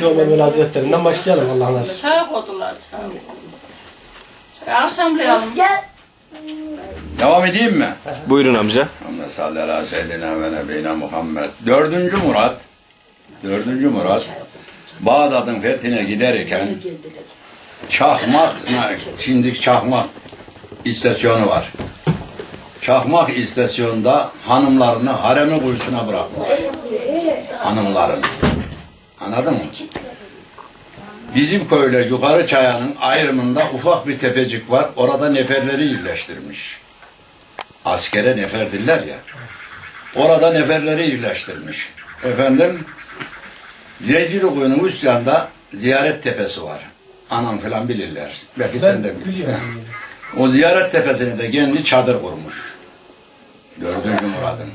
Ömer Veli Hazretlerinden başlayalım Allah'ın aşkına. Çay koydular çay. Çay akşamlayalım. Gel. Devam edeyim mi? Buyurun amca. Allahümme salli ala seyyidina ve nebiyina Muhammed. Dördüncü Murat, dördüncü Murat, Bağdat'ın fethine giderken Çakmak, şimdi Çakmak istasyonu var. Çakmak istasyonunda hanımlarını haremi kuyusuna bırakmış. Hanımların. Anladın mı? Bizim köyle yukarı çayanın ayrımında ufak bir tepecik var. Orada neferleri yerleştirmiş. Askere neferdirler ya. Orada neferleri yerleştirmiş. Efendim, Zeycili kuyunun üst yanında ziyaret tepesi var. Anam falan bilirler. Belki sen de bil. biliyorum. O ziyaret tepesine de kendi çadır kurmuş. Dördüncü Murad'ın.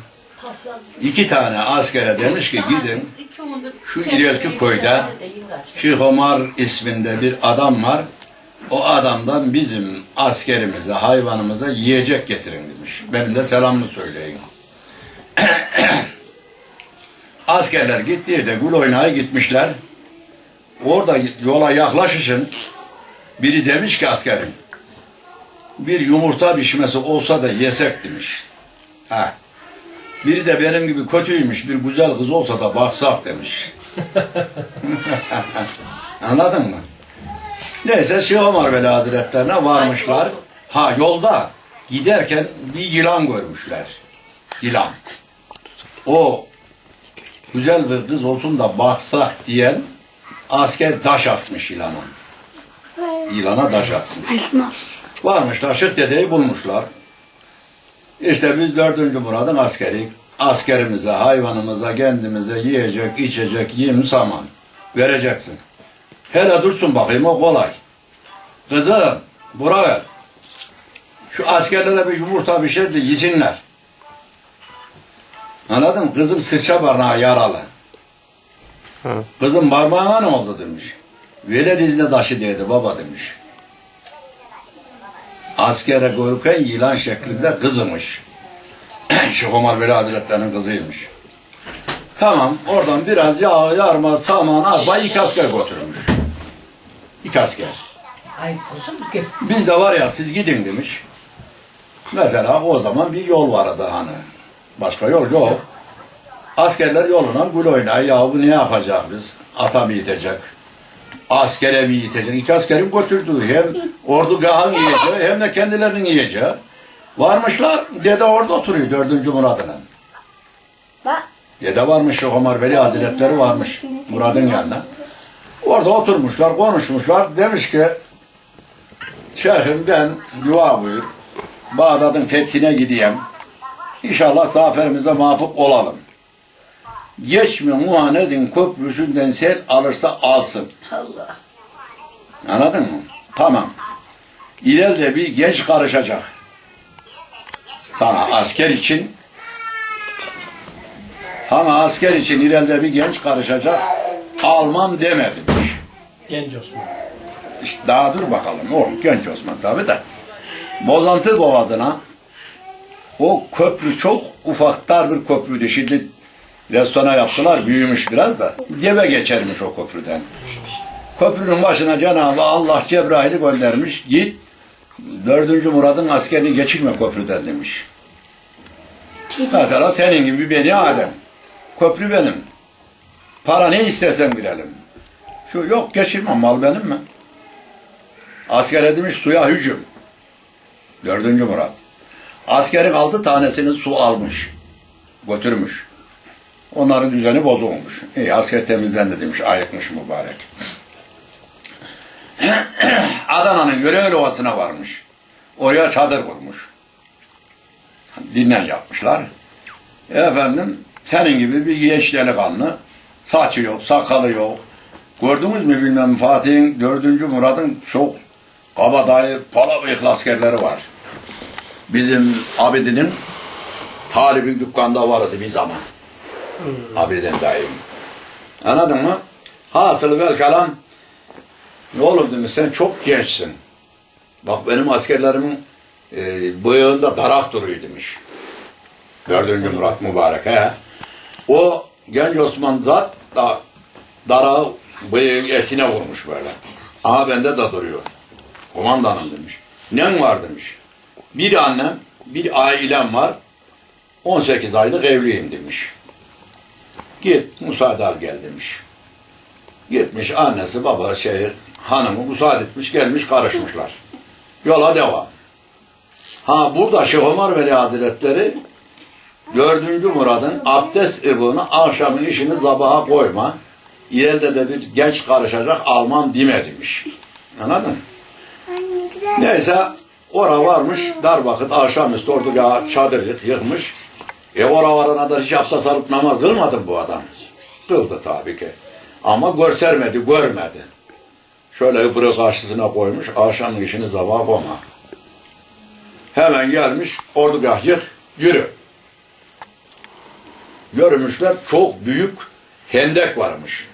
İki tane askere demiş ki gidin şu ileriki köyde Şeyh Omar isminde bir adam var. O adamdan bizim askerimize, hayvanımıza yiyecek getirin demiş. Benim de selamını söyleyin. Askerler gittiği de gül oynaya gitmişler. Orada yola yaklaşışın biri demiş ki askerin bir yumurta pişmesi olsa da yesek demiş. Ha. Biri de benim gibi kötüymüş bir güzel kız olsa da baksak demiş. Anladın mı? Neyse Şeyh Ömer Veli Hazretlerine varmışlar. Ha yolda giderken bir yılan görmüşler. Yılan. O güzel bir kız olsun da baksak diyen asker taş atmış yılana. Yılana taş atmış. Varmışlar Şık dedeyi bulmuşlar. İşte biz dördüncü Murad'ın askeri. Askerimize, hayvanımıza, kendimize yiyecek, içecek, yem, saman vereceksin. Hele dursun bakayım o kolay. Kızım, buraya. Şu askerlere bir yumurta pişir de yesinler. Anladın mı? Kızın sıçra barnağı yaralı. Kızın parmağına ne oldu demiş. Vele dizine taşı dedi baba demiş. Askere görürken yılan şeklinde kızımış. Şeyh Omar Veli Hazretleri'nin kızıymış. Tamam, oradan biraz yağ, yarma, saman, arpa iki asker götürmüş. İki asker. Ay. Biz de var ya siz gidin demiş. Mesela o zaman bir yol vardı hani. Başka yol yok. Askerler yoluna gül oynay. Ya bu ne yapacak biz? Ata mı yitecek? Askere mi yitecek? İki askerin götürdüğü hem ordugahan yiyeceği hem de kendilerinin yiyeceği. Varmışlar. Dede orada oturuyor dördüncü Murad'ın. Dede varmış Ömer Veli Hazretleri varmış Murad'ın yanına. Orada oturmuşlar, konuşmuşlar. Demiş ki Şeyhim ben dua buyur. Bağdat'ın fethine gideyim. İnşallah zaferimize mafuk olalım. Geçme Muhammed'in köprüsünden sel alırsa alsın. Allah. Anladın mı? Tamam. İleride bir genç karışacak. Sana asker için sana asker için ileride bir genç karışacak. Almam demedim. Genç Osman. İşte daha dur bakalım. Oğlum genç Osman tabi de. Bozantı Boğazı'na o köprü çok ufak dar bir köprüydü. Şimdi restoran yaptılar. Büyümüş biraz da. Deve geçermiş o köprüden. Köprünün başına Cenab-ı Allah Cebrail'i göndermiş. Git dördüncü Murad'ın askerini geçirme köprüden demiş. Mesela senin gibi beni Adem. Köprü benim. Para ne istersen verelim. Şu yok geçirmem mal benim mi? Asker demiş suya hücum. Dördüncü Murat. Askerin altı tanesini su almış. Götürmüş. Onların düzeni bozulmuş. İyi asker temizlendi demiş. Ayıkmış mübarek. Adana'nın Göreğli Ovası'na varmış. Oraya çadır kurmuş. Dinlen yapmışlar. Efendim senin gibi bir genç delikanlı saçı yok, sakalı yok. Gördünüz mü bilmem Fatih'in dördüncü Murad'ın çok kabadayı pala bıyıklı askerleri var. Bizim Abidin'in talibi dükkanda vardı bir zaman. Abidin dayım. Anladın mı? Hasılı vel kelam ne olur demiş sen çok gençsin. Bak benim askerlerimin e, bıyığında darak duruyor demiş. Dördüncü Murat mübarek he. O genç Osman zat da darağı Bıyığın etine vurmuş böyle. Aha bende de duruyor. Kumandanım demiş. Nem var demiş. Bir annem, bir ailem var. 18 aylık evliyim demiş. Git müsaade al gel demiş. Gitmiş annesi baba şey hanımı müsaade etmiş gelmiş karışmışlar. Yola devam. Ha burada Şeyh Ömer Veli Hazretleri dördüncü Murad'ın abdest ıbını akşamın işini sabaha koyma. İleride de bir genç karışacak Alman dime demiş. Anladın mı? Neyse ora varmış dar vakit akşamüstü ordugaha çadır yık, yıkmış. E ora varana da hiç abdest alıp namaz kılmadı bu adam? Kıldı tabii ki. Ama göstermedi, görmedi. Şöyle ıbrı karşısına koymuş, akşam işini sabaha koyma. Hemen gelmiş, ordugah yık, yürü. Görmüşler çok büyük hendek varmış.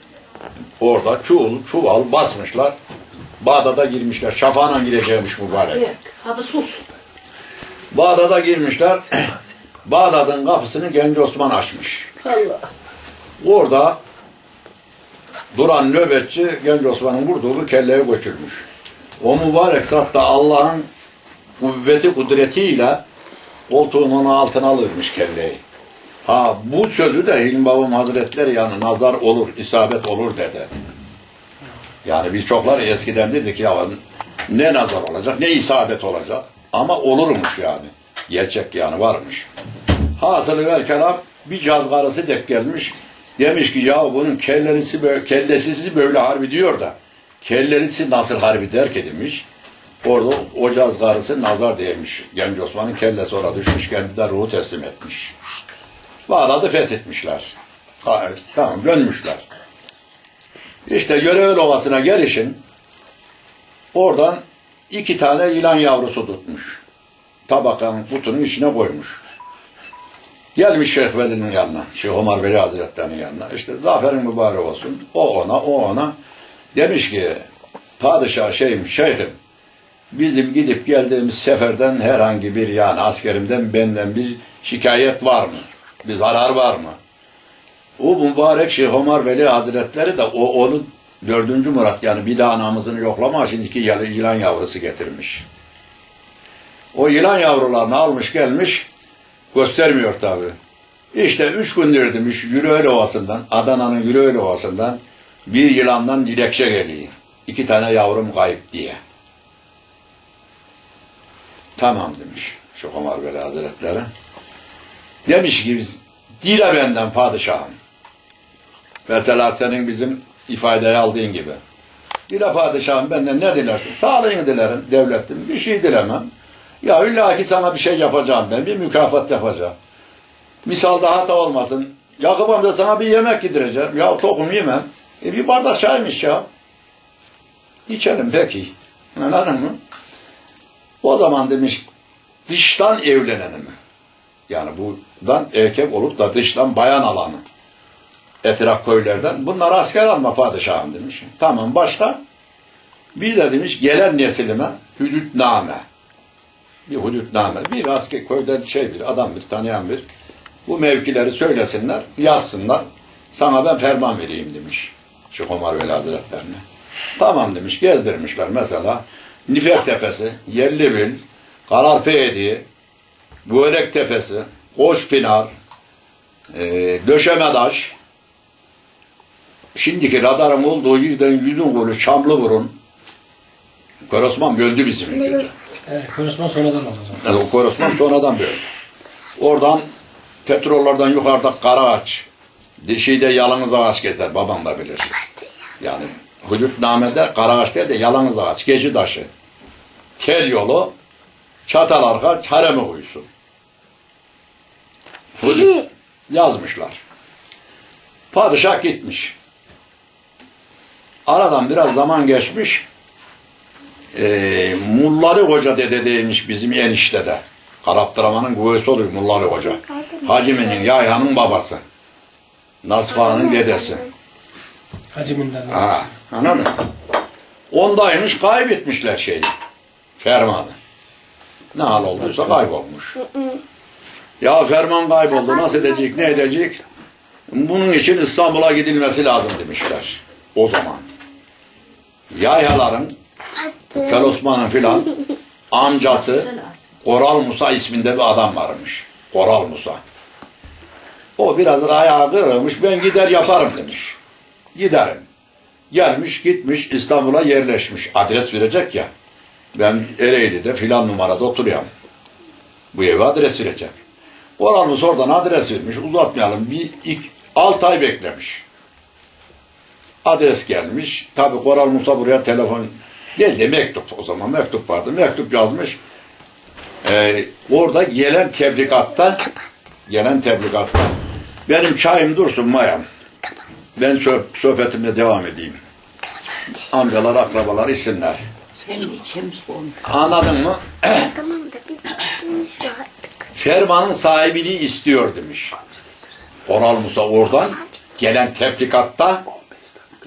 Orada çuval, çuval basmışlar. Bağdat'a girmişler. Şafağına gireceğimiş mübarek. Hadi sus. Bağdat'a girmişler. Bağdat'ın kapısını Genç Osman açmış. Allah. Orada duran nöbetçi Genç Osman'ın vurduğu kelleyi götürmüş. O mübarek zat da Allah'ın kuvveti kudretiyle koltuğunun altına alırmış kelleyi. Ha bu sözü de Hilmi Babam Hazretleri yani nazar olur, isabet olur dedi. Yani birçokları eskiden dedi ki ya ne nazar olacak, ne isabet olacak. Ama olurmuş yani. Gerçek yani varmış. Hasılı vel kelam bir caz dek gelmiş. Demiş ki ya bunun kellesi böyle, kellesisi böyle harbi diyor da kellerisi nasıl harbi der ki demiş. Orada o caz nazar değmiş. Genç Osman'ın kellesi orada düşmüş kendine ruhu teslim etmiş. Bağdat'ı fethetmişler. Ha, Tamam dönmüşler. İşte Görevel Ovası'na gelişin oradan iki tane yılan yavrusu tutmuş. Tabakanın kutunun içine koymuş. Gelmiş Şeyh Veli'nin yanına, Şeyh Omar Veli Hazretleri'nin yanına. İşte zaferin mübarek olsun. O ona, o ona. Demiş ki, padişah şeyim, şeyhim, bizim gidip geldiğimiz seferden herhangi bir yani askerimden benden bir şikayet var mı? Bir zarar var mı? O mübarek Şeyh Omar Veli Hazretleri de o onu dördüncü Murat yani bir daha namazını yoklama şimdi iki yılan yılan yavrusu getirmiş. O yılan yavrularını almış gelmiş göstermiyor tabi. İşte üç gündür demiş Yürüöl Ovası'ndan, Adana'nın Yürüöl Ovası'ndan bir yılandan dilekçe geliyor. İki tane yavrum kayıp diye. Tamam demiş Şeyh Omar Veli Hazretleri. Demiş ki biz dile benden padişahım. Mesela senin bizim ifadeyi aldığın gibi. Dile padişahım benden ne dilersin? Sağlığını dilerim devletim. Bir şey dilemem. Ya illa ki sana bir şey yapacağım ben. Bir mükafat yapacağım. Misal daha da olmasın. Yakup amca sana bir yemek yedireceğim. Ya tokum yemem. E bir bardak çaymış ya. İçelim peki. Anladın mı? O zaman demiş dıştan evlenenim. Yani buradan erkek olup da dıştan bayan alanı. Etraf köylerden. Bunlar asker alma padişahım demiş. Tamam başka? Bir de demiş gelen nesilime hüdütname. Bir hüdütname. Bir asker köyden şey bir adam bir tanıyan bir. Bu mevkileri söylesinler, yazsınlar. Sana ben ferman vereyim demiş. Şeyh Omar Veli Hazretlerine. Tamam demiş. Gezdirmişler mesela. Nifek Tepesi, Yellibil, Kararpeyedi, Börek Tepesi, Koçpinar, e, Döşemedaş, şimdiki radarın olduğu yerden yüzün golü Çamlıburun, Korosman böldü bizim ülkede. Evet, konuşma sonradan oldu o Korosman sonradan böldü. Oradan petrollerden yukarıda Karaağaç, şeyde yalnız ağaç gezer, babam da bilir. Yani hudutnamede Karaağaç değil de yalnız ağaç, geci taşı. Tel yolu, çatal arka, haremi kuyusu. Hudut yazmışlar. Padişah gitmiş. Aradan biraz zaman geçmiş. Ee, Mulları Hoca dede demiş bizim eniştede. Karaptıramanın kuvvesi oluyor Mulları Hoca. Hacimi'nin, Yayhan'ın babası. Nasif Ağa'nın dedesi. Haciminden. Ha, anladın mı? Ondaymış kaybetmişler şeyi. Fermanı. Ne hal olduysa kaybolmuş. Ya ferman kayboldu nasıl edecek ne edecek? Bunun için İstanbul'a gidilmesi lazım demişler. o zaman. Yayhaların, Kel Osman'ın filan amcası Koral Musa isminde bir adam varmış. Koral Musa. O biraz ayağı kırılmış, ben gider yaparım demiş. Giderim. Gelmiş gitmiş İstanbul'a yerleşmiş. Adres verecek ya. Ben Ereğli'de filan numarada oturuyorum. Bu eve adres verecek. Koral Musa oradan adres vermiş. Uzatmayalım. Bir ilk, altı ay beklemiş. Adres gelmiş. Tabi Koral Musa buraya telefon geldi mektup o zaman mektup vardı. Mektup yazmış. Ee, orada gelen tebligatta gelen tebligatta benim çayım dursun mayam. Ben sö- sohbetime devam edeyim. Amcalar, akrabalar içsinler. Anladın mı? Tamam da bir bitsin şu artık. Fermanın sahibini istiyor demiş. Koral Musa oradan gelen tebligatta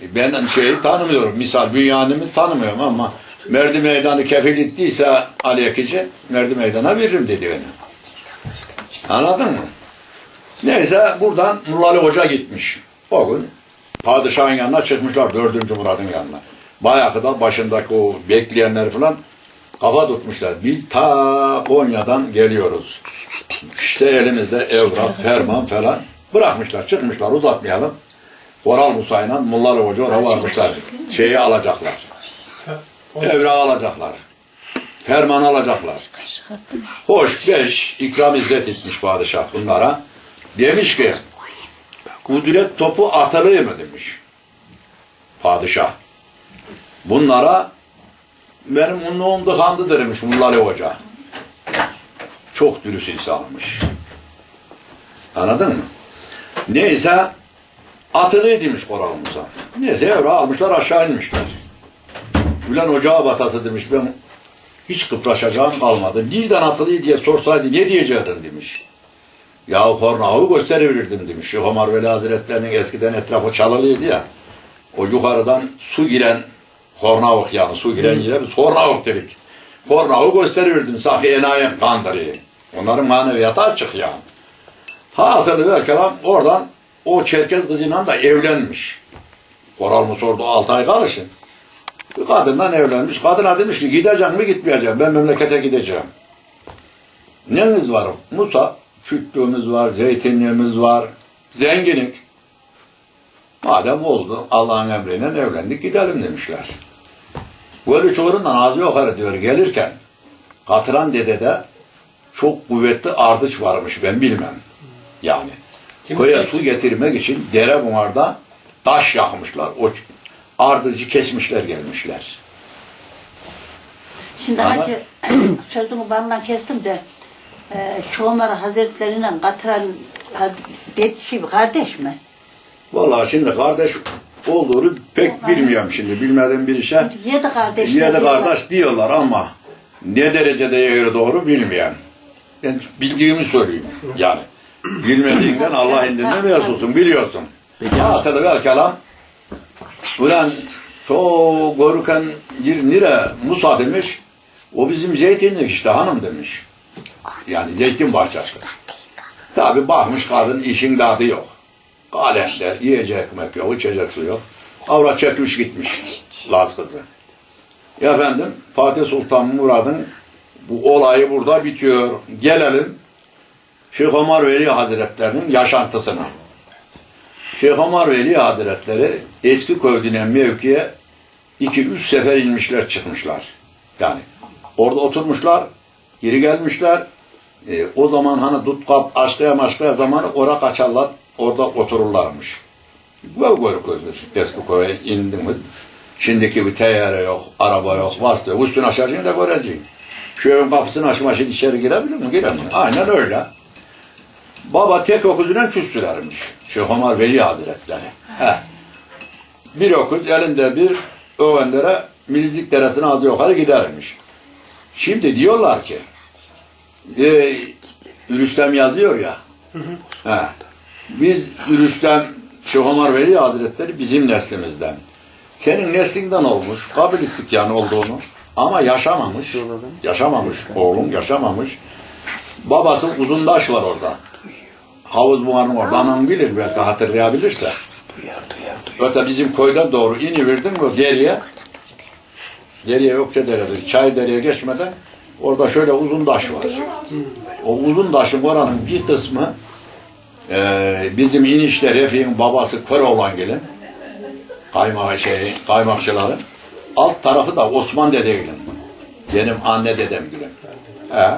ben şeyi tanımıyorum. Misal Bünyanim'i tanımıyorum ama Merdi Meydanı kefil ettiyse Ali Ekici Merdi Meydan'a veririm dedi beni. Anladın mı? Neyse buradan Nurali Hoca gitmiş. O gün padişahın yanına çıkmışlar dördüncü Murad'ın yanına. Bayağı da başındaki o bekleyenler falan kafa tutmuşlar. Biz ta Konya'dan geliyoruz. İşte elimizde evrak, ferman falan bırakmışlar, çıkmışlar uzatmayalım. Koral Musa'yla Mullalı Hoca oraya varmışlar. Şeyi alacaklar. Evrağı alacaklar. Ferman alacaklar. Hoş beş ikram izzet etmiş padişah bunlara. Demiş ki kudret topu atılıyor mu demiş. Padişah. Bunlara benim unluğum dıkandı demiş Mullalı Hoca. Çok dürüst insanmış. Anladın mı? Neyse atılıyor demiş Koran'ımıza. Neyse evrağı almışlar aşağı inmişler. Ulan ocağa batası demiş ben hiç kıpraşacağım kalmadı. Neden atılıyor diye sorsaydı ne diyecektin demiş. Ya kornağı gösteriverirdim demiş. Şu Ömer Veli Hazretleri'nin eskiden etrafı çalılıydı ya. O yukarıdan su giren kornavuk yani su giren yere biz kornavuk dedik. Kornağı gösteriverdim sanki enayi kandırıyor. Onların maneviyatı açık yani. Hasılı ve kelam oradan o Çerkez kızıyla da evlenmiş. Koral mı sordu 6 ay karışın. Bir kadından evlenmiş. Kadına demiş ki gideceğim mi gitmeyeceğim. Ben memlekete gideceğim. Nemiz var? Musa. Kütlüğümüz var, zeytinliğimiz var. Zenginlik. Madem oldu Allah'ın emriyle evlendik gidelim demişler. Böyle çoğundan ağzı yukarı diyor gelirken Katıran dedede çok kuvvetli ardıç varmış ben bilmem. Yani. Kim Köye su getirmek için dere bunlarda taş yakmışlar. O ardıcı kesmişler gelmişler. Şimdi Ama- hacı sözümü bana kestim de e, Ömer Hazretleriyle katıran dedi şey, kardeş mi? Vallahi şimdi kardeş olduğunu pek bilmiyorum şimdi. Bilmediğim bir işe Yedi kardeş. yedi diyorlar. kardeş diyorlar ama ne derecede yeri doğru bilmiyorum. Ben bildiğimi söyleyeyim yani. Bilmediğinden Allah indinde mesulsun biliyorsun. Hasılı vel kelam ulan çok görürken bir nire Musa demiş o bizim zeytinlik işte hanım demiş. Yani zeytin bahçesi. Tabi bakmış kadın işin dadı yok. Kalende yiyecek ekmek yok, içecek su yok. Avrat çekmiş gitmiş Laz kızı. Efendim Fatih Sultan Murad'ın bu olayı burada bitiyor. Gelelim Şeyh Ömer Veli Hazretlerinin yaşantısına. Şeyh Ömer Veli Hazretleri eski köy denen mevkiye iki üç sefer inmişler çıkmışlar. Yani orada oturmuşlar, geri gelmişler. E, o zaman hani tutkap aşkaya maşkaya zamanı ora kaçarlar, orada otururlarmış. Böyle böyle köydür. Eski köye indin mi? Şimdiki bir teyyare yok, araba yok, vasıta yok. Üstünü açacaksın da göreceksin. Evin kapısını açma şimdi içeri girebilir mi? Giremiyor. Aynen öyle. Baba tek okuzuyla küstülermiş. Şeyh Ömer Veli Hazretleri. He. Bir okuz elinde bir öğenlere Milizlik Deresi'ne az yukarı gidermiş. Şimdi diyorlar ki e, Rüstem yazıyor ya. He. Biz Rüstem Şeyh Ömer Veli Hazretleri bizim neslimizden. Senin neslinden olmuş. Kabul ettik yani olduğunu. Ama yaşamamış. Yaşamamış. Oğlum yaşamamış. Babası Uzundaş var orada. Havuz buharın orada. Anam bilir belki hatırlayabilirse. Öte bizim köyden doğru inivirdin mi geriye. Geriye yokça deredir. Çay dereye geçmeden orada şöyle uzun taş var. O uzun taşın oranın bir kısmı eee bizim inişte Refik'in babası Köroğlan gelin. Kaymak şey, kaymakçıların. Alt tarafı da Osman dedegilin. Benim anne dedem gülüm. He.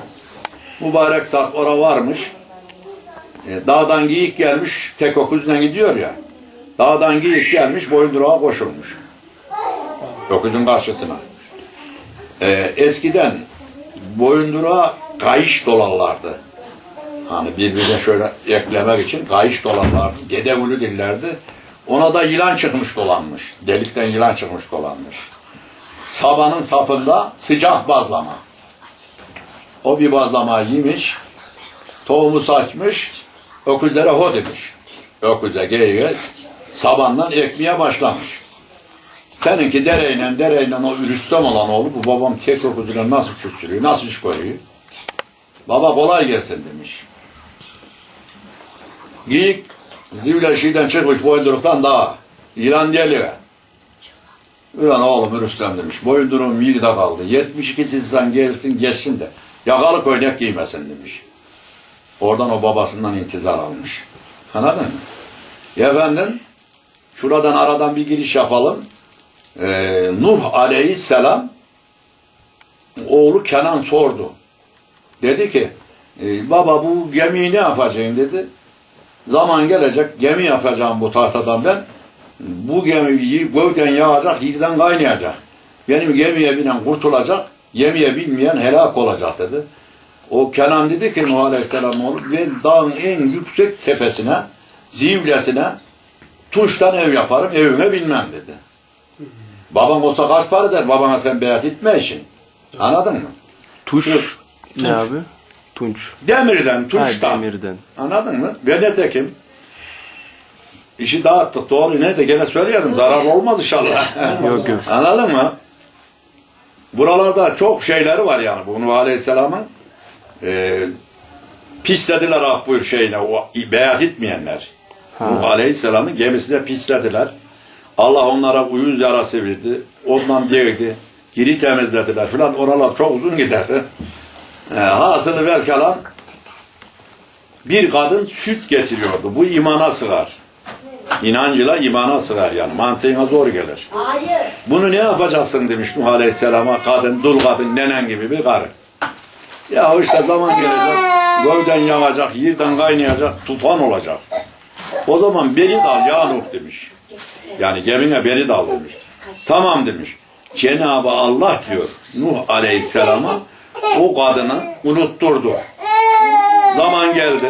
Mübarek zat ora varmış. E, dağdan geyik gelmiş, tek okuzla gidiyor ya. Dağdan geyik gelmiş, boyundurağa koşulmuş. Öküzün karşısına. E, eskiden boyundurağa kayış dolarlardı. Hani birbirine şöyle eklemek için kayış dolarlardı. Gedevülü dillerdi. Ona da yılan çıkmış dolanmış. Delikten yılan çıkmış dolanmış. Sabanın sapında sıcak bazlama. O bir bazlama yemiş, tohumu saçmış, öküzlere ho demiş. Öküze geyiğe sabandan ekmeye başlamış. Seninki dereyle dereyle o ürüstem olan oğlu bu babam tek öküzüne nasıl küçülüyor, nasıl iş koyuyor? Baba kolay gelsin demiş. Geyik zivleşiden çıkmış boyunduruktan daha. İlan geliyor. Ulan oğlum Rüstem demiş. Boyunduruğum iyi de kaldı. 72 insan gelsin geçsin de. Yakalı koynak giymesin demiş. Oradan o babasından intizar almış. Anladın mı? Efendim şuradan aradan bir giriş yapalım. Ee, Nuh aleyhisselam oğlu Kenan sordu. Dedi ki "E, baba bu gemiyi ne yapacaksın dedi. Zaman gelecek gemi yapacağım bu tahtadan ben. Bu gemi gövden yağacak, yerden kaynayacak. Benim gemiye binen kurtulacak, gemiye binmeyen helak olacak dedi. O Kenan dedi ki Nuh Aleyhisselam oğlu ben dağın en yüksek tepesine, zivlesine tuştan ev yaparım, evime binmem dedi. Babam olsa kaç para der, babana sen beyat etme işin. Anladın mı? Tuş Yok, ne abi? Tunç. Demirden, Ha, tuştan. demirden. Anladın mı? Ve netekim işi dağıttık doğru ne de gene söyleyelim zarar olmaz inşallah. Yok yok. Anladın mı? Buralarda çok şeyleri var yani bu Nuh Aleyhisselam'ın e, pislediler ah buyur şeyle o beyat etmeyenler. Nuh Aleyhisselam'ın gemisine pislediler. Allah onlara uyuz yarası verdi. Ondan değdi. Giri temizlediler filan. Oralar çok uzun gider. E, hasılı vel kelam bir kadın süt getiriyordu. Bu imana sığar. İnancıyla imana sığar yani. Mantığına zor gelir. Bunu ne yapacaksın demiş Nuh Aleyhisselam'a kadın, dul kadın, nenen gibi bir karı. Ya işte zaman gelecek, gövden yanacak, yerden kaynayacak, tufan olacak. O zaman beni dal ya Nuh demiş. Yani gemine beni dal demiş. Tamam demiş. Cenab-ı Allah diyor Nuh Aleyhisselam'a o kadını unutturdu. Zaman geldi.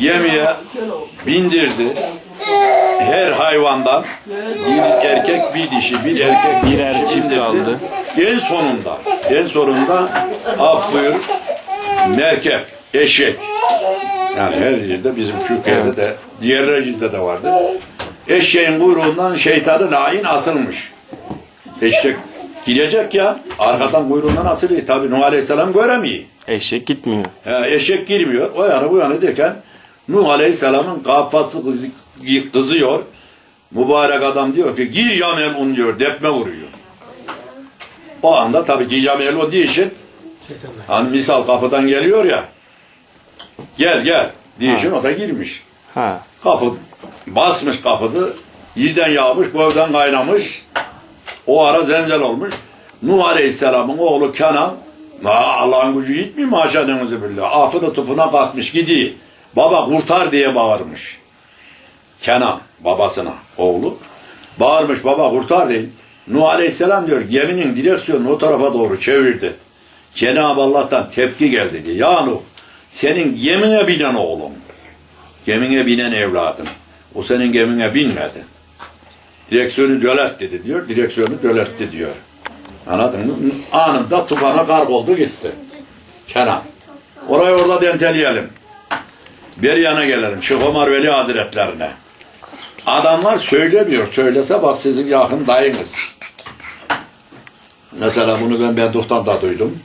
Gemiye bindirdi. Her hayvandan bir erkek bir dişi bir erkek Birer dişi çift aldı. En sonunda en sonunda af buyur merkep eşek yani her yerde bizim Türkiye'de de diğer yerlerde de vardı. Eşeğin kuyruğundan şeytanı lain asılmış. Eşek gidecek ya arkadan kuyruğundan asılıyor. Tabi Nuh Aleyhisselam göremiyor. Eşek gitmiyor. He, eşek girmiyor. O yana bu yana derken Nuh Aleyhisselam'ın kafası kızıyor. Mübarek adam diyor ki gir ya melun diyor. Depme vuruyor. O anda tabii ki ya melun diye hani misal kapıdan geliyor ya gel gel diye için o da girmiş. Ha. Kapı basmış kapıdı. Yerden yağmış, gövden kaynamış. O ara zenzel olmuş. Nuh Aleyhisselam'ın oğlu Kenan "Ma, Allah'ın gücü yetmiyor mu aşağıdığınızı billah. Afını tufuna kalkmış gidiyor. Baba kurtar diye bağırmış. Kenan babasına oğlu. Bağırmış baba kurtar diye. Nuh Aleyhisselam diyor geminin direksiyonunu o tarafa doğru çevirdi. Cenab-ı Allah'tan tepki geldi diye. Ya Nuh senin gemine binen oğlum. Gemine binen evladım. O senin gemine binmedi. Direksiyonu dölet dedi diyor. Direksiyonu döletti diyor. Anladın mı? Anında tufana gark oldu gitti. Kenan. Orayı orada denteleyelim. Bir yana gelelim. Şeyh Ömer Veli Hazretlerine. Adamlar söylemiyor. Söylese bak sizin yakın dayınız. Mesela bunu ben Beduf'tan da duydum.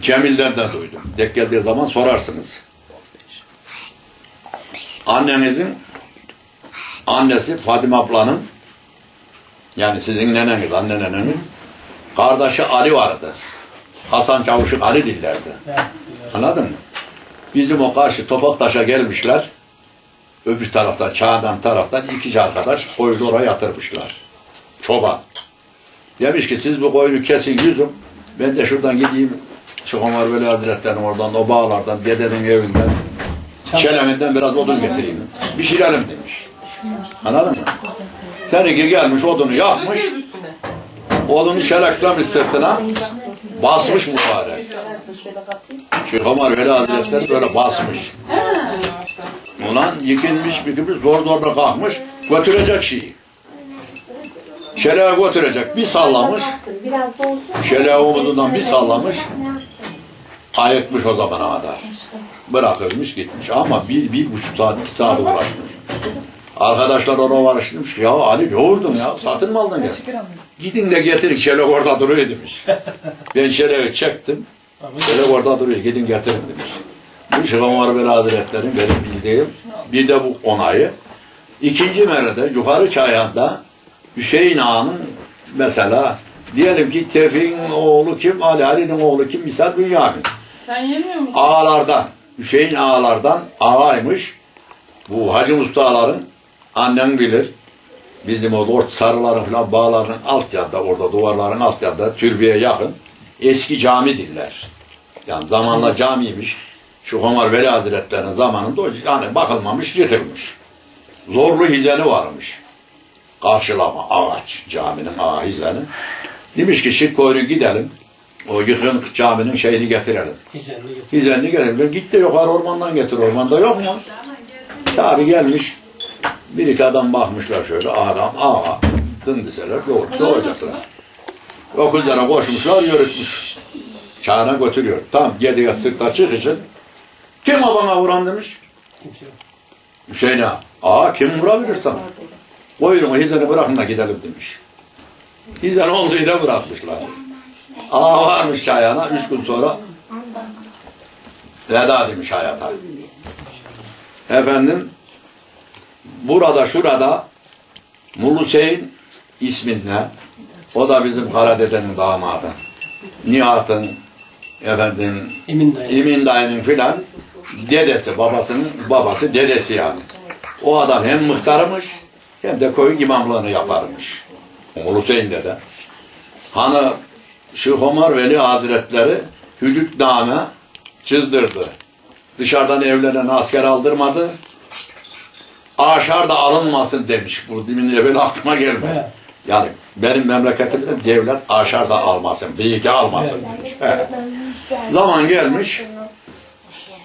Cemil'den de duydum. Dek geldiği zaman sorarsınız. Annenizin annesi Fadime ablanın yani sizin neneniz, anne neneniz kardeşi Ali vardı. Hasan Çavuş'un Ali dillerdi. Anladın mı? Bizim o karşı Topaktaş'a gelmişler. Öbür taraftan, Çağdan taraftan ikici arkadaş koyunu oraya yatırmışlar. Çoban. Demiş ki siz bu koyunu kesin yüzüm. Ben de şuradan gideyim. Şu Ömer Veli Hazretleri'nin oradan, o bağlardan, dedenin evinden, çeleminden biraz odun getireyim. Pişirelim demiş. Anladın mı? Seninki gelmiş odunu yakmış. Odunu şeleklemiş sırtına. Basmış mübarek. Şeyh Ömer Veli Hazretleri böyle basmış. Ulan yıkılmış bükülmüş zor zor da kalkmış götürecek şeyi. Şeleğe götürecek bir sallamış. Şeleğe omuzundan bir sallamış. Ayıtmış o zamana kadar. Bırakılmış gitmiş ama bir, bir buçuk saat iki saat uğraşmış. Arkadaşlar ona varışmış. Ya Ali ne vurdun ya? Satın mı aldın ya? Gidin de getirin şelek orada duruyor demiş. Ben şeleği çektim. Şelek orada duruyor. Gidin getirin demiş. Ömer Veli Hazretleri'nin benim bildiğim bir de bu onayı. İkinci merede yukarı çayanda Hüseyin Ağa'nın mesela diyelim ki Tevfik'in oğlu kim? Ali Ali'nin oğlu kim? Misal Bünyamin. Sen yemiyor musun? Ağalardan, Hüseyin ağalardan ağaymış. Bu Hacı Mustafa'ların annem bilir. Bizim o ort sarıların falan bağlarının alt yanda orada duvarların alt yanda türbeye yakın eski cami diller. Yani zamanla camiymiş. Şu Ömer Veli Hazretleri'nin zamanında o yani bakılmamış yıkılmış. Zorlu hizeni varmış. Karşılama ağaç caminin ağa hizeni. Demiş ki şirk koyunu gidelim. O yıkık caminin şeyini getirelim. Hizenli getir. Hizenli getirelim. Git de yukarı ormandan getir. Ormanda yok mu? Tabi gelmiş. Bir iki adam bakmışlar şöyle. Adam ağa. Dındiseler doğ, doğacaklar. Okullara koşmuşlar yürütmüş. Çağına götürüyor. Tam gediye sırta çık için. Kim o bana vuran demiş. Kimse. Hüseyin ağa. Aa kim vurabilir sana? Buyurun hizeni bırakın da gidelim demiş. Hizen olduğu yere bırakmışlar. Ağa varmış çayana. Üç gün sonra veda demiş hayata. Efendim burada şurada Mul Hüseyin isminle o da bizim Karadede'nin damadı. Nihat'ın efendim Emin dayının filan dedesi, babasının babası dedesi yani. O adam hem muhtarımış hem de koyun imamlığını yaparmış. Ulu Hüseyin dede. Hani şu Ömer Veli Hazretleri hüdütname çizdirdi. Dışarıdan evlenen asker aldırmadı. Aşar da alınmasın demiş. Bu demin evvel aklıma gelmedi. Yani benim memleketimde devlet aşar da almasın, bilgi almasın demiş. Evet. Zaman gelmiş.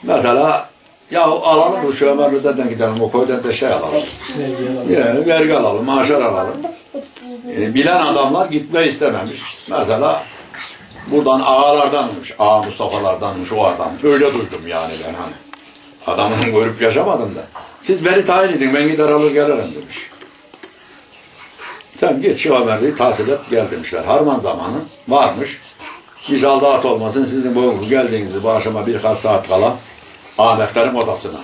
Mesela ya alalım bu şu Ömerli'den gidelim, o köyden de şey alalım. Vergi alalım. Ya, vergi alalım, maaşlar alalım. E, bilen adamlar gitme istememiş. Mesela buradan ağalardanmış, ağa Mustafa'lardanmış o adam. Öyle duydum yani ben hani. Adamın görüp yaşamadım da. Siz beni tayin edin, ben gider alır gelirim demiş. Sen git şu Ömerli'yi tahsil et gel demişler. Harman zamanı varmış. Misal dağıt olmasın sizin bu geldiğinizde bu akşama birkaç saat kala Ahmetlerin odasına.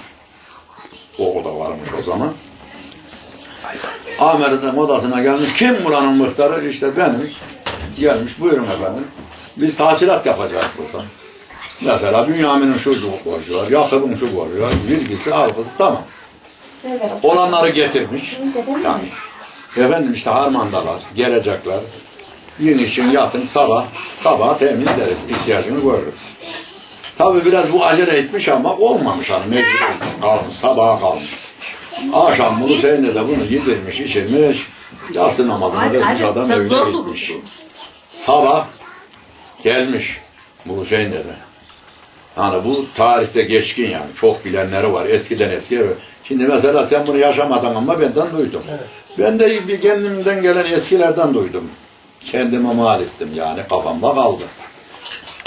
O oda varmış o zaman. Ahmet'in odasına gelmiş. Kim buranın muhtarı? İşte benim. Gelmiş. Buyurun efendim. Biz tahsilat yapacağız burada. Mesela Bünyamin'in şu borcu var, Yakup'un şu borcu var, bilgisi, algısı tamam. Olanları getirmiş. Yani efendim işte harmandalar, gelecekler. Gün için yatın sabah, sabah temin ederiz, ihtiyacını görürüz. Tabi biraz bu acele etmiş ama olmamış hani mecbur kalmış, sabaha kalmış. Akşam bunu seninle de bunu yedirmiş, içirmiş. Yatsı namazını vermiş adam evine gitmiş. Sabah gelmiş bu Hüseyin dede. Yani bu tarihte geçkin yani. Çok bilenleri var. Eskiden eski. Şimdi mesela sen bunu yaşamadın ama benden duydum. Ben de bir kendimden gelen eskilerden duydum. Kendime mal ettim yani kafamda kaldı.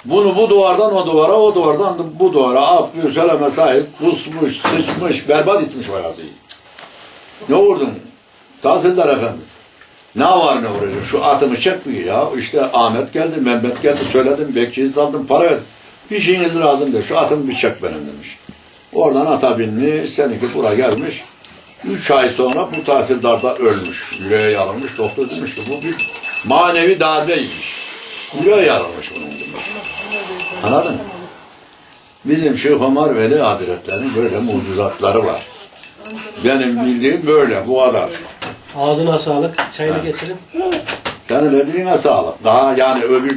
Bunu bu duvardan o duvara, o duvardan bu duvara Abdülselam'a sahip kusmuş, sıçmış, berbat etmiş o yazıyı. Ne vurdun? Tahsildar efendi. Ne var ne vuracak? Şu atımı çekmiyor ya. İşte Ahmet geldi, Mehmet geldi, söyledim, bekçiyi saldım, para verdim. Bir şeyiniz lazım de, şu atımı bir çek benim demiş. Oradan ata binmiş, seninki buraya gelmiş. Üç ay sonra bu tahsildar da ölmüş. Yüreğe yarılmış. Doktor demiş ki bu bir manevi darbeymiş. Yüreğe yarılmış bunun demiş. Anladın mı? Bizim Şeyh Ömer Veli Hazretleri'nin böyle mucizatları var. Benim bildiğim böyle, bu kadar. Ağzına sağlık. Çayını getirin. Senin dediğine sağlık. Daha yani öbür